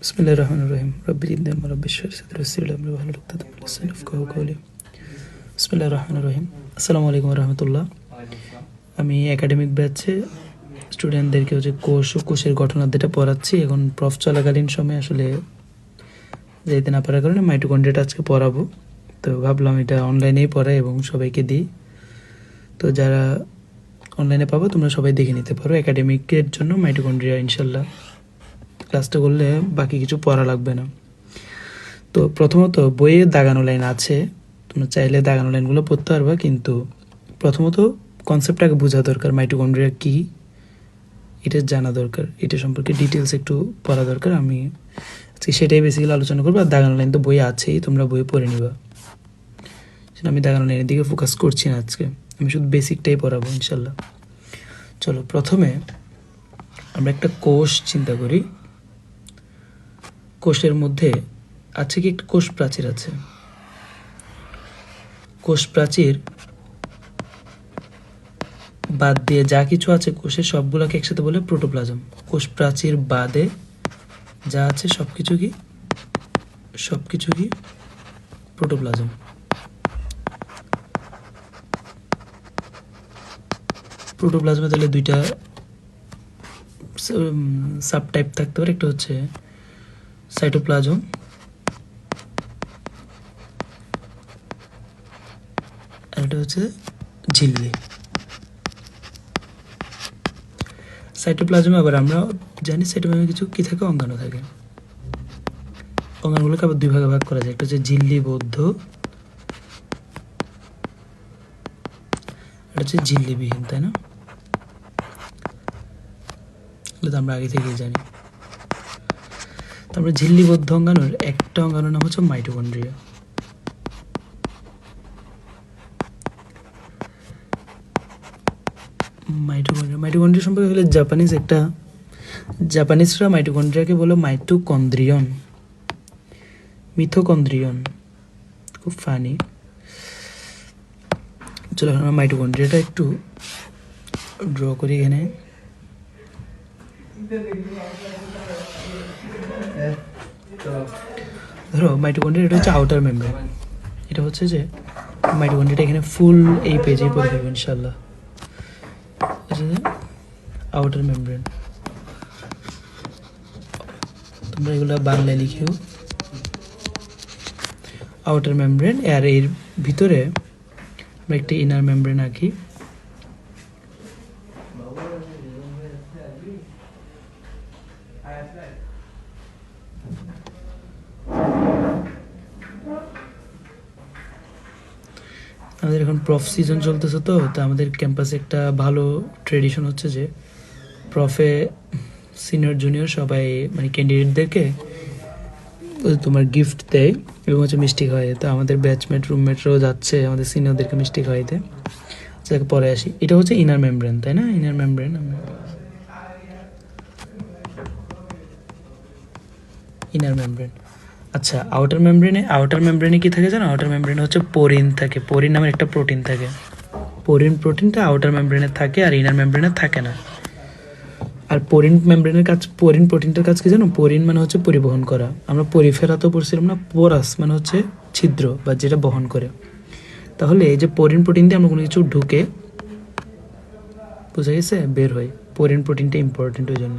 বিসমিল্লাহির রহমানির রহিম। রব্বি জিদনি ইলমা রাব্বি ইশরাহ লি সাদরি ওয়াসসির লি আমরি ওয়াহলুল উকদাতাম মিন লিসানি ইয়াফকাহু কওলি। বিসমিল্লাহির রহমানির রহিম। আসসালামু আলাইকুম রাহমাতুল্লাহ। আমি একাডেমিক ব্যাচে স্টুডেন্টদেরকে হচ্ছে কোর্স ও কোর্সের ঘটনাটা পড়াচ্ছি। এখন প্রফ চলাকালীন সময় আসলে যেতে না পারার কারণে মাইটোকন্ড্রিয়াটা আজকে পড়াবো। তো ভাবলাম এটা অনলাইনেই পড়াই এবং সবাইকে দিই। তো যারা অনলাইনে পাবো, তোমরা সবাই দেখে নিতে পারো। একাডেমিকের জন্য মাইটোকন্ড্রিয়া ইনশাল্লাহ। ক্লাসটা করলে বাকি কিছু পড়া লাগবে না। তো প্রথমত বইয়ে দাগানো লাইন আছে, তোমরা চাইলে দাগানো লাইনগুলো পড়তে পারবা, কিন্তু প্রথমত কনসেপ্টটাকে বোঝা দরকার মাইটোকন্ড্রিয়া কী? এটা জানা দরকার, এটা সম্পর্কে ডিটেলস একটু পড়া দরকার, আমি আজকে সেটাই বেসিক্যালি আলোচনা করব, আর দাগানো লাইন তো বই আছেই, তোমরা বই পড়ে নিবা। সেটা আমি দাগানো লাইনের দিকে ফোকাস করছি না আজকে, আমি শুধু বেসিকটাই পড়াবো, ইনশাল্লাহ। চলো, প্রথমে আমরা একটা কোষ চিন্তা করি। কোষের মধ্যে আছে কি? একটা কোষ প্রাচীর আছে। কোষ প্রাচীর বাদ দিয়ে যা কিছু আছে কোষের সবগুলোকে একসাথে বলে প্রোটোপ্লাজম। কোষ প্রাচীর বাদে যা আছে সব কিছু কি? সব কিছু কি? প্রোটোপ্লাজম। প্রোটোপ্লাজমে তাহলে দুইটা সাব টাইপ থাকতে পারে। একটা হচ্ছে সাইটোপ্লাজম আর এটা হচ্ছে ঝিল্লি। সাইটোপ্লাজমে আবার আমরা জানি সাইটোপ্লাজমে কিছু কি থাকে? অঙ্গাণু থাকে। অঙ্গাণুগুলোকে আবার দুই ভাগে ভাগ করা যায়। একটা হচ্ছে ঝিল্লি বৌদ্ধ এটা হচ্ছে ঝিল্লিবিহীন, তাই না? তো আমরা আগে থেকেই জানি। তারপরে ঝিল্লিবদ্ধ অঙ্গাণুর একটা অঙ্গাণুর নাম হচ্ছে মাইটোকন্ড্রিয়া। মাইটোকন্ড্রিয়া মাইটোকন্ড্রিয়া সম্পর্কে হলে জাপানিজ একটা, জাপানিজরা মাইটোকন্ড্রিয়াকে বলে মাইটোকন্দ্রিয়ন, মিথোকন্দ্রিয়ন। খুব ফানি চলো এখন আমরা মাইটোকন্ড্রিয়াটা একটু ড্র করি এখানে। ধরো মাইটোকন্ড্রিয়া এটা হচ্ছে আউটার মেমব্রেন এটা হচ্ছে যে মাইটোকন্ড্রিয়াটা এখানে ফুল এই পেজেই পড়ে দেবো ইনশাল্লাহ আউটার মেমব্রেন তোমরা এগুলো বাংলায় লিখেও। আউটার মেমব্রেন আর এর ভিতরে আমরা একটি ইনার মেমব্রেন আঁকি আমাদের এখন প্রফ সিজন চলতেছে তো, তা আমাদের ক্যাম্পাসে একটা ভালো ট্রেডিশন হচ্ছে যে প্রফে সিনিয়র জুনিয়র সবাই মানে ক্যান্ডিডেটদেরকে তোমার গিফট দেয় এবং হচ্ছে মিষ্টি খাওয়াই তো আমাদের ব্যাচমেট রুমমেটরাও যাচ্ছে, আমাদের সিনিয়রদেরকে মিষ্টি খাওয়াইতে। যাকে, পরে আসি। এটা হচ্ছে ইনার মেমব্রেন তাই না? ইনার মেমব্রেন ইনার মেমব্রেন আচ্ছা আউটার মেমব্রেনে আউটার মেমব্রেনে কি থাকে জানো? আউটার মেমব্রেনে হচ্ছে পোরিন থাকে। পোরিন নামের একটা প্রোটিন থাকে। পোরিন প্রোটিনটা আউটার মেমব্রেনে থাকে আর ইনার মেমব্রেনে থাকে না। আর পোরিন মেমব্রেনের কাজ পোরিন প্রোটিনটার কাজ কি জানো? পোরিন মানে হচ্ছে পরিবহন করা। আমরা পরিফেরাতেও পড়ছিলাম না, পোরাস মানে হচ্ছে ছিদ্র বা যেটা বহন করে। তাহলে এই যে পোরিন প্রোটিন দিয়ে আমরা কোনো কিছু ঢুকে, বুঝা গেছে? বের হয় পোরিন প্রোটিনটা ইম্পর্টেন্ট ওই জন্য।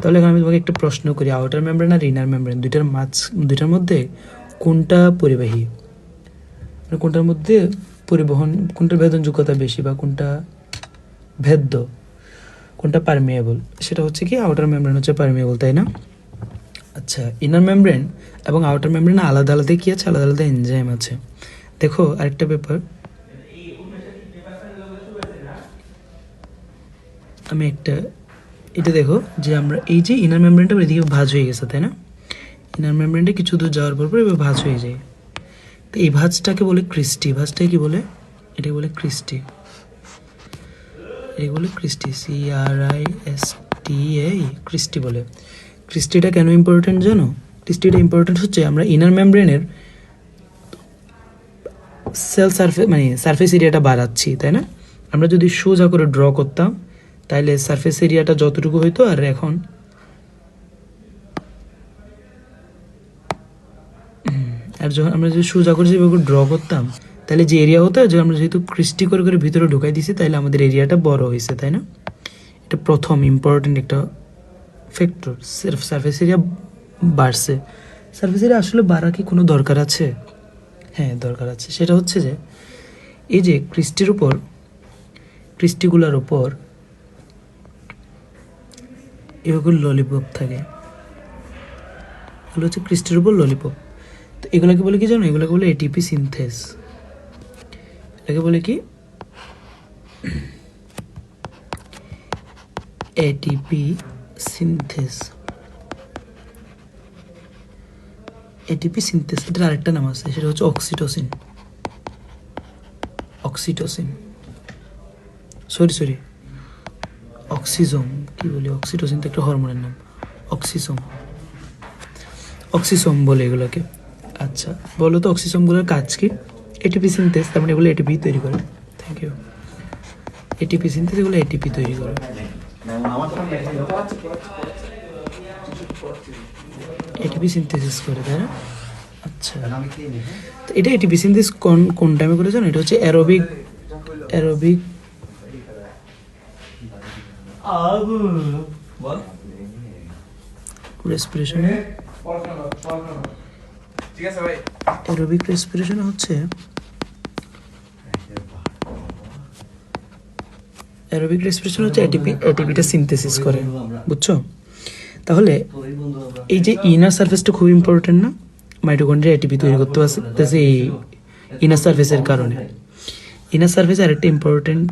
তাহলে এখন আমি তোমাকে একটা প্রশ্ন করি আউটার মেমব্রেন আর ইনার মেমব্রেন দুইটার মাছ দুইটার মধ্যে কোনটা পরিবাহী? মানে কোনটার মধ্যে পরিবহন কোনটার ভেদনযোগ্যতা বেশি বা কোনটা ভেদ্য? কোনটা পারমিয়েবল সেটা হচ্ছে কি আউটার মেমব্রেন হচ্ছে পারমিয়েবল তাই না? আচ্ছা ইনার মেমব্রেন এবং আউটার মেমব্রেন আলাদা আলাদা কী আছে? আলাদা আলাদা এনজাইম আছে। দেখো আরেকটা পেপার আমি একটা এটা দেখো যে আমরা এই যে ইনার মেমব্রেনটা এদিকে ভাঁজ হয়ে গেছে, তাই না? ইনার মেমব্রেনটা কিছু দূর যাওয়ার পর পর এবার ভাঁজ হয়ে যায়। তো এই ভাঁজটাকে বলে ক্রিস্টি। ভাঁজটাকে কি বলে? এটাকে বলে ক্রিস্টি। এটাকে বলে cristae. C R I S T A cristae বলে। ক্রিস্টিটা কেন ইম্পর্টেন্ট জানো? ক্রিস্টিটা ইম্পর্টেন্ট হচ্ছে আমরা ইনার মেমব্রেনের সেল সারফেস মানে সারফেস এরিয়াটা বাড়াচ্ছি, তাই না? আমরা যদি সোজা করে ড্র করতাম তাহলে সারফেস এরিয়াটা যতটুকু হইতো আর এখন? আর যখন আমরা যদি সোজা করে যেভাবে ড্র করতাম তাহলে যে এরিয়া হতো, যে আমরা যেহেতু ক্রিস্টি করে করে ভিতরে ঢুকাই দিছি তাহলে আমাদের এরিয়াটা বড় হয়েছে তাই না? এটা প্রথম ইম্পর্টেন্ট একটা ফ্যাক্টর সার্ফেস এরিয়া বাড়ছে। সার্ফেস এরিয়া আসলে বাড়া কি কোনো দরকার আছে? হ্যাঁ দরকার আছে। সেটা হচ্ছে যে, এই যে ক্রিস্টির উপর ক্রিস্টিগুলার উপর এগুলো ললিপপ থাকে। এগুলো হচ্ছে ক্রিস্টির উপর ললিপপ তো এগুলোকে বলে কি জানো? এগুলোকে বলে এটিপি সিনথেস এটাকে বলে কি? এটিপি সিনথেস এটিপি সিনথেস এটার আরেকটা নাম আছে, সেটা হচ্ছে oxytocin oxytocin sorry sorry oxysome, কি বলি, অক্সিটোসিন তো একটা হরমোনের নাম, অক্সিসোম। অক্সিসোম বলে এগুলোকে। আচ্ছা বলো তো অক্সিসোমগুলোর কাজ কি? এটিপি সিনথেস তার মানে এগুলো এটিপি তৈরি করে। থ্যাংক ইউ এটিপি সিনথেস এগুলো এটিপি তৈরি করে। এটিপি সিনথেসিস করে, তাই না? আচ্ছা। তো এটা এটিপি সিনথেস কোন কোন টাইমে করে জানো এটা হচ্ছে অ্যারোবিক অ্যারোবিক রেসপিরেশনে ঠিক আছে ভাই। অ্যারোবিক রেসপিরেশন হচ্ছে অ্যারোবিক রেসপিরেশন হচ্ছে এটিপি এটিপিটা সিনথেসিস করে বুঝছ? তাহলে এই যে ইনার সার্ফেসটা খুব ইম্পর্টেন্ট না? মাইটোকন্ড্রিয়া এটিপি তৈরি করতে পারছে এই ইনার সার্ফেসের কারণে। ইনার সার্ফেস আরেকটা ইম্পর্টেন্ট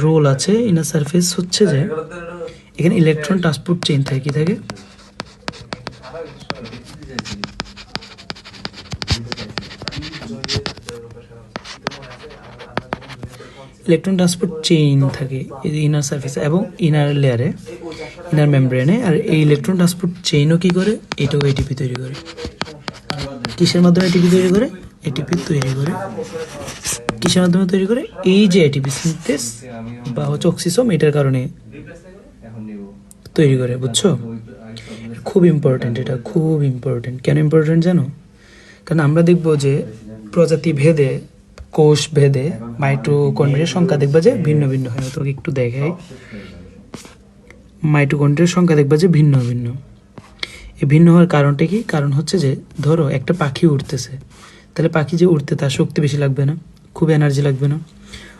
রোল আছে। ইনার সার্ফেস হচ্ছে যে, এখানে ইলেকট্রন ট্রান্সপোর্ট চেইন থাকে, কি থাকে? ইলেকট্রন ট্রান্সপোর্ট চেইন থাকে ইনার সার্ফেসে এবং ইনার লেয়ারে ইনার মেমব্রেনে আর এই ইলেকট্রন ট্রান্সপোর্ট চেইনও কি করে? এটাও এটিপি তৈরি করে। কিসের মাধ্যমে এটিপি তৈরি করে? এটিপি তৈরি করে। কিসের মাধ্যমে তৈরি করে এই যে এটিপি সিনথেস বা হচ্ছে অক্সিসোম এটার কারণে তৈরি করে, বুঝছ? খুব ইম্পর্টেন্ট এটা, খুব ইম্পর্টেন্ট কেন ইম্পর্টেন্ট জানো? কারণ আমরা দেখব যে প্রজাতি ভেদে, কোষ ভেদে মাইটোকন্ড্রিয়ার সংখ্যা দেখবা যে ভিন্ন ভিন্ন হয়। তোমাকে একটু দেখাই। মাইটোকন্ড্রিয়ার সংখ্যা দেখবা যে ভিন্ন ভিন্ন। এই ভিন্ন হওয়ার কারণটা কি? কারণ হচ্ছে যে, ধরো একটা পাখি উড়তেছে। তাহলে পাখি যে উড়তে তার শক্তি বেশি লাগবে না। খুব এনার্জি লাগবে না।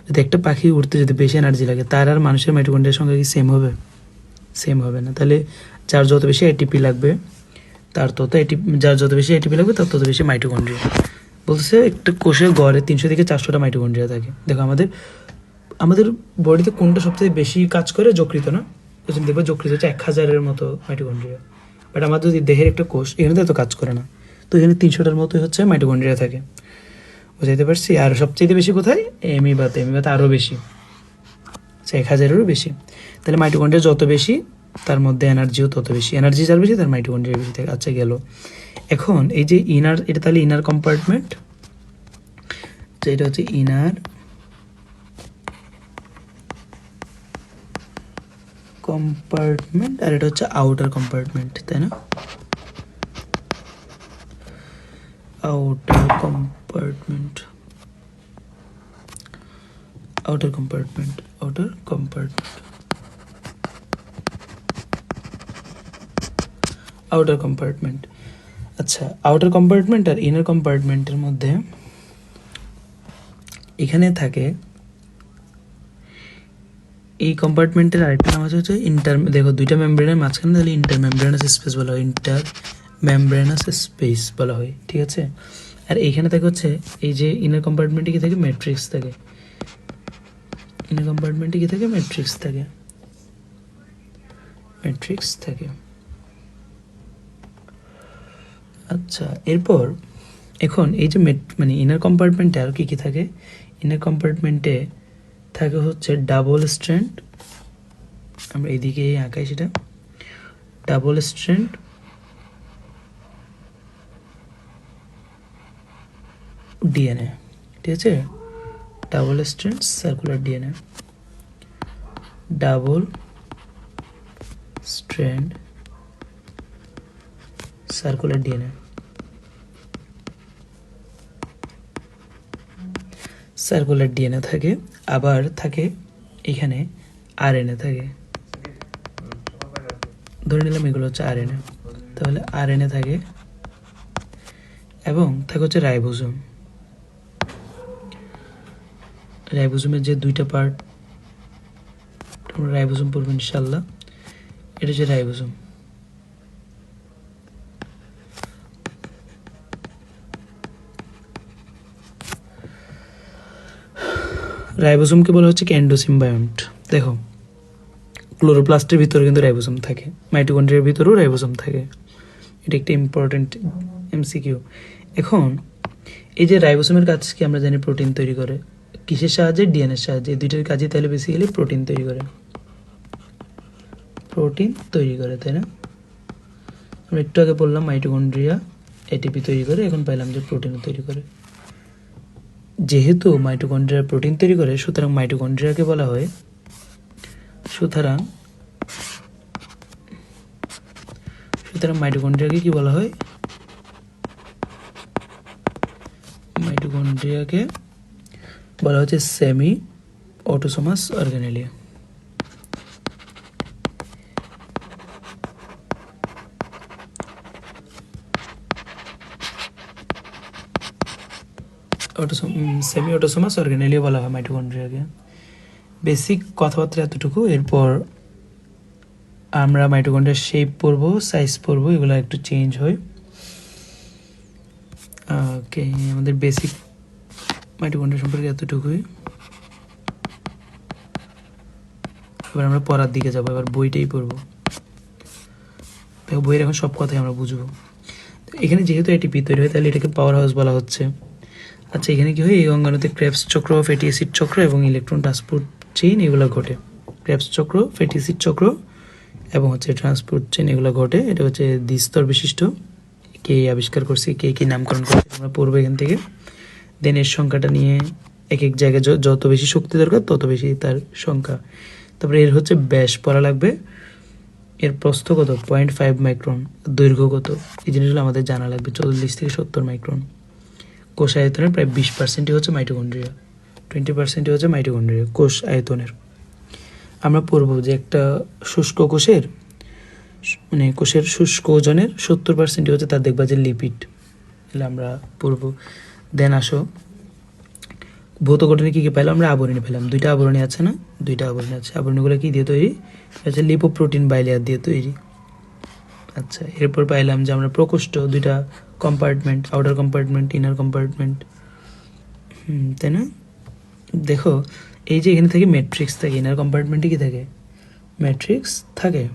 যদি একটা পাখি উড়তে যদি বেশি এনার্জি লাগে, তার আর মানুষের মাইটোকন্ড্রিয়ার সঙ্গে কি সেম হবে? সেম হবে না। তাহলে যার যত বেশি এটিপি লাগবে, তার তত এটিপি যার যত বেশি এটিপি লাগবে, তার তত বেশি মাইটোকন্ড্রিয়া বলতেছে একটা কোষের গড়ে তিনশো থেকে চারশোটা মাইটোকন্ড্রিয়া থাকে। দেখো আমাদের আমাদের বডিতে কোনটা সবথেকে বেশি কাজ করে? যকৃত না? তুমি দেখবে যকৃত হচ্ছে এক হাজারের মতো মাইটোকন্ড্রিয়া বাট আমাদের যদি দেহের একটা কোষ, এখানে তো এত কাজ করে না। তো এখানে তিনশোটার মতোই হচ্ছে মাইটোকন্ড্রিয়া থাকে। বুঝাইতে পারছি। আর সবচেয়ে বেশি কোথায়? এমিবাতে এমিবাতে আরও বেশি। আচ্ছা এক হাজারেরও বেশি। তাহলে মাইটোকন্ড্রিয়া যত বেশি, তার মধ্যে এনার্জিও তত বেশি। এনার্জি যার বেশি, তার মাইটোকন্ড্রিয়া বেশি। থাকে আচ্ছা গেল। এখন এই যে ইনার, এটা তাহলে ইনার কম্পার্টমেন্ট? এটা হচ্ছে ইনার কম্পার্টমেন্ট, আর এটা হচ্ছে আউটার কম্পার্টমেন্ট, তাই না? Outer compartment outer compartment outer compartment outer compartment আচ্ছা আউটার কম্পার্টমেন্ট আর ইনার কম্পার্টমেন্টের মধ্যে এখানে থাকে এই কম্পার্টমেন্টের আরেকটা নাম হচ্ছে ইন্টার দেখো দুইটা মেমব্রেনের মাঝখানে তাহলে ইন্টার মেমব্রেনাস স্পেস বলা হয় ইন্টার মেমব্রেনাস স্পেস বলা হয়, ঠিক আছে? আর এইখানে থাকে হচ্ছে এই যে ইনার কম্পার্টমেন্টে কি থাকে ম্যাট্রিক্স থাকে। ইনার কম্পার্টমেন্টে কি থাকে ম্যাট্রিক্স থাকে। ম্যাট্রিক্স থাকে। আচ্ছা এরপর এখন এই যে মানে ইনার কম্পার্টমেন্টে আর কি কি থাকে? ইনার কম্পার্টমেন্টে থাকে হচ্ছে ডাবল স্ট্র্যান্ড আমরা এদিকে আঁকাই সেটা। ডাবল স্ট্র্যান্ড ডিএনএ ঠিক আছে? Double strand circular DNA double strand circular DNA circular DNA থাকে, আবার থাকে এখানে আর এনএ থাকে। ধরে নিলাম এগুলো হচ্ছে আর এনএ তাহলে আর এনএ থাকে এবং থাকে হচ্ছে রাইবোজোম। রাইবোজোমের যে দুইটা পার্ট তোমরা রাইবোজোম পড়বে ইনশাল্লাহ এটা হচ্ছে রাইবোজোম। রাইবোসোমকে বলা হচ্ছে ক্যান্ডোসিম্বায়ন্ট দেখো, ক্লোরোপ্লাস্টের ভিতরে কিন্তু রাইবোসোম থাকে। মাইটোকন্ড্রিয়ার ভিতরেও রাইবোসোম থাকে। এটা একটা ইম্পর্টেন্ট এমসিকিউ এখন, এই যে রাইবোসোমের কাজ কি আমরা জানি? প্রোটিন তৈরি করে। কিসের সাহায্যে? ডিএনএর সাহায্যে। এই দুইটার কাজই তাহলে বেসিক্যালি প্রোটিন তৈরি করে। প্রোটিন তৈরি করে, তাই না? আমি একটু আগে বললাম মাইটোকন্ড্রিয়া এটিপি তৈরি করে, এখন পাইলাম যে প্রোটিন তৈরি করে। যেহেতু মাইটোকন্ড্রিয়া প্রোটিন তৈরি করে, সুতরাং মাইটোকন্ড্রিয়াকে বলা হয়, সুতরাং সুতরাং মাইটোকন্ড্রিয়াকে কি বলা হয়? মাইটোকন্ড্রিয়াকে বলা হচ্ছে semi autonomous organelle autosome semi autonomous organelle বলা হয় মাইটোকন্ড্রিয়াকে বেসিক কথাবার্তা এতটুকু, এরপর আমরা মাইটোকন্ড্রিয়ার শেপ পড়ব সাইজ পড়ব এগুলো একটু চেঞ্জ হয়। ওকে আমাদের বেসিক মাইটোকন্ড্রিয়া সম্পর্কে এতটুকুই। এবার আমরা পড়ার দিকে যাব, এবার বইটাই পড়ব। দেখো, বইয়ের এখন সব কথাই আমরা বুঝব। এখানে যেহেতু এটিপি তৈরি হয়, তাহলে এটাকে পাওয়ার হাউস বলা হচ্ছে। আচ্ছা এখানে কি হয়? এই অঙ্গাণুতে ক্র্যাপস চক্র ফ্যাটি অ্যাসিড চক্র এবং ইলেকট্রন ট্রান্সপোর্ট চেইন এগুলো ঘটে। ক্রেপস চক্র ফ্যাটি অ্যাসিড চক্র এবং হচ্ছে ট্রান্সপোর্ট চেইন এগুলো ঘটে। এটা হচ্ছে দ্বিস্তর বিশিষ্ট। কে আবিষ্কার করছে, কে কি নামকরণ করছে, আমরা পড়ব এখান থেকে। দেন এর সংখ্যাটা নিয়ে এক এক জায়গায় যত বেশি শক্তি দরকার, তত বেশি তার সংখ্যা। তারপরে এর হচ্ছে ব্যাস পড়া লাগবে। এর প্রস্থ কত? পয়েন্ট ফাইভ মাইক্রন, দৈর্ঘ্য কত? এই জিনিসগুলো আমাদের জানা লাগবে, চল্লিশ থেকে সত্তর মাইক্রন। কোষ আয়তনের প্রায় বিশ পার্সেন্টই হচ্ছে মাইটোকন্ড্রিয়া টোয়েন্টি পার্সেন্টই হচ্ছে মাইটোকন্ড্রিয়া কোষ আয়তনের। আমরা পড়ব যে একটা শুষ্ক কোষের মানে কোষের শুষ্ক ওজনের সত্তর পার্সেন্টই হচ্ছে তার দেখবা যে লিপিড আমরা পড়ব। দেন আসো। ভৌত গঠনে কী কী পেলাম আমরা আবরণী পেলাম দুইটা আবরণী আছে না? দুইটা আবরণী আছে। আবরণীগুলো কী দিয়ে তৈরি? হচ্ছে লিপোপ্রোটিন বাইলেয়ার দিয়ে তৈরি। আচ্ছা এরপর পাইলাম যে আমরা প্রকোষ্ঠ, দুইটা compartment outer compartment inner compartment তাই না? দেখো, এই যে এখানে থেকে ম্যাট্রিক্স থাকে ইনার কম্পার্টমেন্টে কি থাকে? ম্যাট্রিক্স থাকে।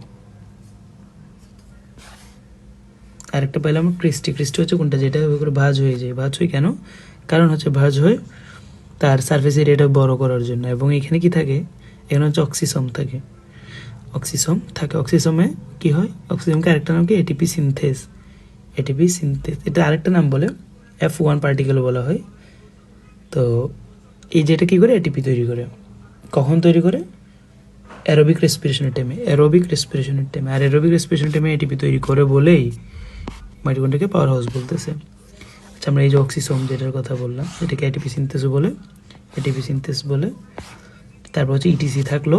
আরেকটা পাইলাম ক্রিস্টি ক্রিস্টি হচ্ছে কোনটা? যেটা ওই করে ভাজ হয়ে যায়। ভাজ হয় কেন? কারণ হচ্ছে ভাজ হয় তার সার্ফেস এরিয়াটা বড় করার জন্য। এবং এখানে কি থাকে? এখানে হচ্ছে অক্সিসম থাকে। অক্সিসম থাকে। অক্সিসমে কি হয়? অক্সিসমকে আরেকটা নাম কি? এটিপি সিনথেস এটিপি সিনথেস এটা আরেকটা নাম বলে। এফ ওয়ান পার্টিকেল বলা হয়। তো এই যেটা কী করে? এটিপি তৈরি করে। কখন তৈরি করে? অ্যারোবিক রেসপিরেশনের টাইমে অ্যারোবিক রেসপিরেশনের টাইমে আর অ্যারোবিক রেসপিরেশনের টাইমে এটিপি তৈরি করে বলেই মাইটোকন্ড্রিয়াকে পাওয়ার হাউস বলতেছে। আচ্ছা আমরা এই যে অক্সিসোম যেটার কথা বললাম, এটাকে এটিপি সিনথেসও বলে এটিপি সিনথেস বলে। তারপর হচ্ছে ইটিসি থাকল।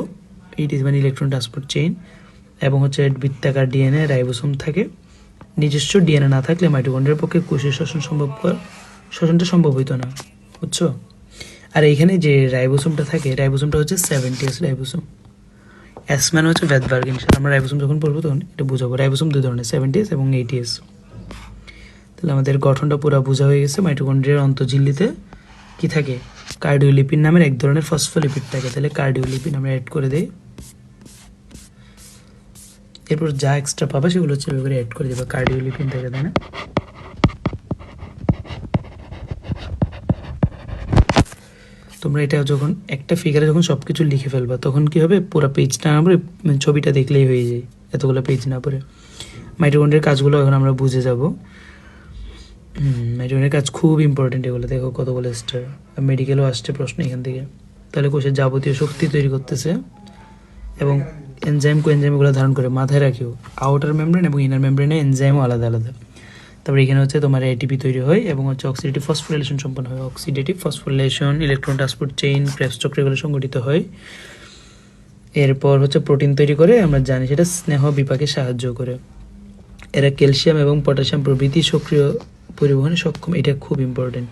ইটিসি মানে ইলেকট্রন ট্রান্সপোর্ট চেইন এবং হচ্ছে বৃত্তাকার ডিএনএ রাইবোসোম থাকে। নিজস্ব ডিএনএ না থাকলে মাইটোকন্ড্রিয়ার পক্ষে কোষের শ্বসন সম্ভব শ্বসনটা সম্ভব হইতো না, বুঝছ? আর এইখানে যে রাইবোসোমটা থাকে রাইবোসোমটা হচ্ছে সেভেন্টি এস রাইবোসোম এস মানে হচ্ছে ভ্যাদবার্গ ইনশাল আমরা রাইবোসোম যখন পড়ব তখন এটা বুঝাবো। রাইবোসোম দুই ধরনের সেভেন্টি এস এবং এইটি এস তাহলে আমাদের গঠনটা পুরো বোঝা হয়ে গেছে মাইটোকন্ড্রিয়ার অন্তঃঝিল্লিতে কি থাকে? কার্ডিওলিপিন নামের এক ধরনের ফসফোলিপিড থাকে। তাহলে কার্ডিওলিপিন আমরা অ্যাড করে দেই। এরপর যা এক্সট্রা পাবা সেগুলো হচ্ছে এভাবে অ্যাড করে দেবে। কার্ডিওলিপিন থেকে, তাই না? তোমরা এটা যখন একটা ফিগারে যখন সব কিছু লিখে ফেলবা, তখন কি হবে? পুরো পেজটা না পড়ে মানে ছবিটা দেখলেই হয়ে যায়, এতগুলো পেজ না পড়ে। মাইটোকন্ড্রিয়ার কাজগুলো এখন আমরা বুঝে যাব। মাইটোকন্ড্রিয়ার কাজ খুব ইম্পর্টেন্ট এগুলো। দেখো কতগুলো স্টার মেডিকেলও আসছে প্রশ্ন এখান থেকে। তাহলে কোষের যাবতীয় শক্তি তৈরি করতেছে এবং এনজাইম কো এনজাইমগুলো ধারণ করে। মাথায় রাখিও আউটার মেমব্রেন এবং ইনার মেমব্রেনে এনজাইমও আলাদা আলাদা। তারপরে এখানে হচ্ছে তোমার এটিপি তৈরি হয় এবং হচ্ছে অক্সিডেটিভ ফসফোরিলেশন সম্পন্ন হয়। Oxidative phosphorylation electron transport chain Krebs চক্র এগুলো সংগঠিত হয়। এরপর হচ্ছে প্রোটিন তৈরি করে, আমরা জানি সেটা স্নেহ বিপাকে সাহায্য করে। এরা ক্যালসিয়াম এবং পটাশিয়াম প্রভৃতি সক্রিয় পরিবহনে সক্ষম, এটা খুব ইম্পর্টেন্ট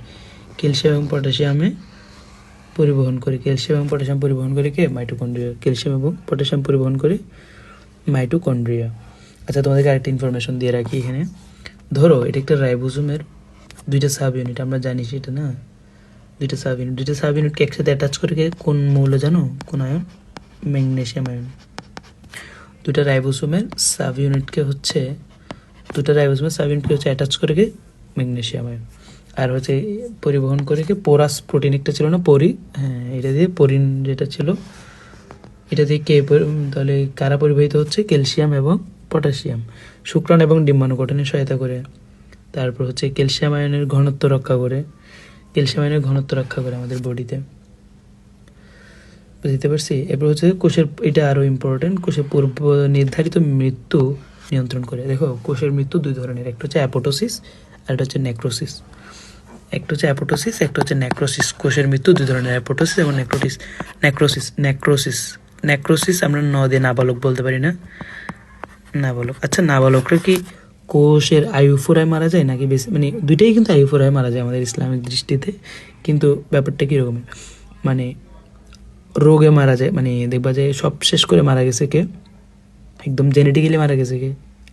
ক্যালসিয়াম এবং পটাশিয়ামে পরিবহন করে, ক্যালসিয়াম এবং পটাশিয়াম পরিবহন করে কে? মাইটোকন্ড্রিয়া ক্যালসিয়াম এবং পটাশিয়াম পরিবহন করে মাইটোকন্ড্রিয়া আচ্ছা তোমাদেরকে আরেকটা ইনফরমেশন দিয়ে রাখি এখানে। ধরো, এটা একটা রাইবোজোমের দুইটা সাব ইউনিট আমরা জানি সেটা না? দুইটা সাব ইউনিট দুইটা সাব ইউনিটকে একসাথে অ্যাটাচ করে কোন মৌল জানো? কোন আয়ন? Magnesium ion. দুটা রাইবোসোমের সাব ইউনিটকে হচ্ছে দুটা রাইবোসোমের সাব ইউনিটকে হচ্ছে অ্যাটাচ করে আয়ন। আর হচ্ছে পরিবহন করে কি পোরাস প্রোটিন একটা ছিল না, পরি? হ্যাঁ এটা দিয়ে পরিন যেটা ছিল, এটা দিয়ে কে তাহলে কারা পরিবাহিত হচ্ছে? ক্যালসিয়াম এবং পটাশিয়াম। শুক্রাণু এবং ডিম্বাণু গঠনে সহায়তা করে। তারপর হচ্ছে ক্যালসিয়াম আয়নের ঘনত্ব রক্ষা করে। ক্যালসিয়াম আয়নের ঘনত্ব রক্ষা করে আমাদের বডিতে। বুঝতে পারছি? এরপর হচ্ছে কোষের, এটা আরও ইম্পর্টেন্ট কোষের পূর্ব নির্ধারিত মৃত্যু নিয়ন্ত্রণ করে। দেখো, কোষের মৃত্যু দুই ধরনের, একটা হচ্ছে অ্যাপোটোসিস একটা হচ্ছে নেক্রোসিস একটা হচ্ছে অ্যাপোটোসিস একটা হচ্ছে নেক্রোসিস কোষের মৃত্যু, দুই ধরনের অ্যাপোটোসিস এবং নেক্রোটিস নেক্রোসিস নেক্রোসিস নেক্রোসিস আমরা ন দিয়ে নাবালক বলতে পারি না? নাবালক। আচ্ছা নাবালকরা কি কোষের আয়ু ফুরায় মারা যায় নাকি বেশি? মানে দুইটাই কিন্তু আয়ু ফুরায় মারা যায় আমাদের ইসলামিক দৃষ্টিতে, কিন্তু ব্যাপারটা কীরকম মানে রোগে মারা যায় মানে দেখবা যে সব শেষ করে মারা গেছে কে? একদম জেনেটিক্যালি মারা গেছে কে?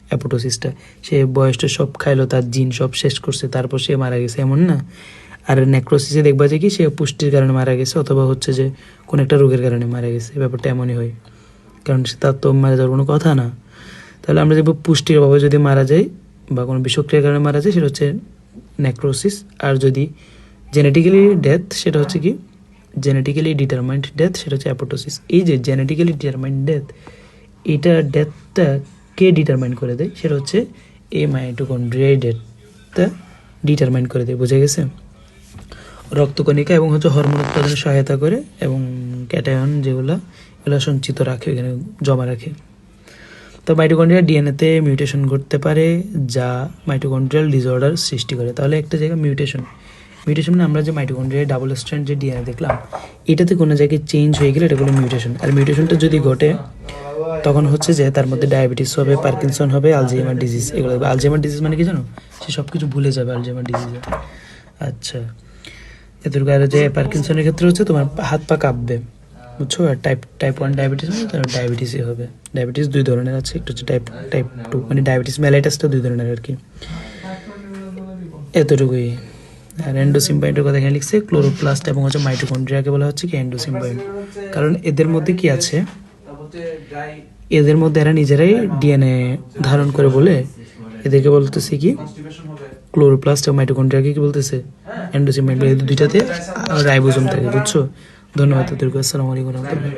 অ্যাপোটোসিসটা সে বয়সটা সব খাইলো, তার জিন সব শেষ করছে, তারপর সে মারা গেছে, এমন না? আর নেক্রোসিসে দেখবা যে কি, সে পুষ্টির কারণে মারা গেছে, অথবা হচ্ছে যে কোনো একটা রোগের কারণে মারা গেছে, ব্যাপারটা এমনই হয়। কারণ সে তার তো মারা যাওয়ার কোনো কথা না। তাহলে আমরা দেখব পুষ্টির অভাবে যদি মারা যায়, বা কোনো বিষক্রিয়ার কারণে মারা যায়, সেটা হচ্ছে নেক্রোসিস আর যদি জেনেটিক্যালি ডেথ সেটা হচ্ছে কি? জেনেটিক্যালি ডিটারমাইন্ড ডেথ সেটা হচ্ছে অ্যাপোটোসিস এই যে জেনেটিক্যালি ডিটারমাইন্ড ডেথ এটা ডেথটা কে ডিটারমাইন করে দেয় সেটা হচ্ছে এ মাইটোকন্ড্রিয়াই ডেথটা ডিটারমাইন করে দেয়, বুঝে গেছে? রক্তকণিকা এবং হচ্ছে হরমোন উৎপাদনে সহায়তা করে এবং ক্যাটায়ন যেগুলো, এগুলো সঞ্চিত রাখে, এখানে জমা রাখে। তো মাইটোকন্ড্রিয়া ডিএনএতে মিউটেশন ঘটতে পারে যা মাইটোকন্ড্রিয়াল ডিসঅর্ডার সৃষ্টি করে। তাহলে একটা জায়গায় মিউটেশন মিউটেশন মানে আমরা যে মাইটোকন্ড্রিয়া ডাবল স্ট্র্যান্ড যে ডিএনএ দেখলাম, এটাতে কোনো জায়গায় চেঞ্জ হয়ে গেলে এটা কোনো মিউটেশন আর মিউটেশনটা যদি ঘটে তখন হচ্ছে যে তার মধ্যে ডায়াবেটিস হবে, পার্কিনসন হবে, আলজেইমার ডিজিজ, এগুলো হবে। আলজেইমার ডিজিজ মানে কি জানো? সে সব কিছু ভুলে যাবে আলজেইমার ডিজিজে। আচ্ছা। এতটুকু আর যে পার্কিনসনের ক্ষেত্রে হচ্ছে তোমার হাত পা কাঁপবে, বুঝছ? আর টাইপ টাইপ ওয়ান ডায়াবেটিস মানে তার ডায়াবেটিসই হবে। ডায়াবেটিস দুই ধরনের আছে, একটা হচ্ছে টাইপ টাইপ টু মানে ডায়াবেটিস মেলাইটাসটা দুই ধরনের আর কি। এতটুকুই। আর এন্ডোসিম্বাইন্টের কথা এখানে লিখছে ক্লোরোপ্লাস্ট এবং হচ্ছে মাইটোকন্ড্রিয়াকে বলা হচ্ছে কি এন্ডোসিম্বাইন্ট কারণ এদের মধ্যে কি আছে? এদের মধ্যে এরা নিজেরাই ডিএনএ ধারণ করে বলে এদেরকে বলতেছে কি ক্লোরোপ্লাস্ট এবং মাইটোকন্ড্রিয়াকে কি বলতেছে এন্ডোসিম্বাইন্ট এই দুইটাতে রাইবোজোম থাকে, বুঝছ? ধন্যবাদ, তোদেরকে, আসসালামু আলাইকুম রহমতুল্লাহ।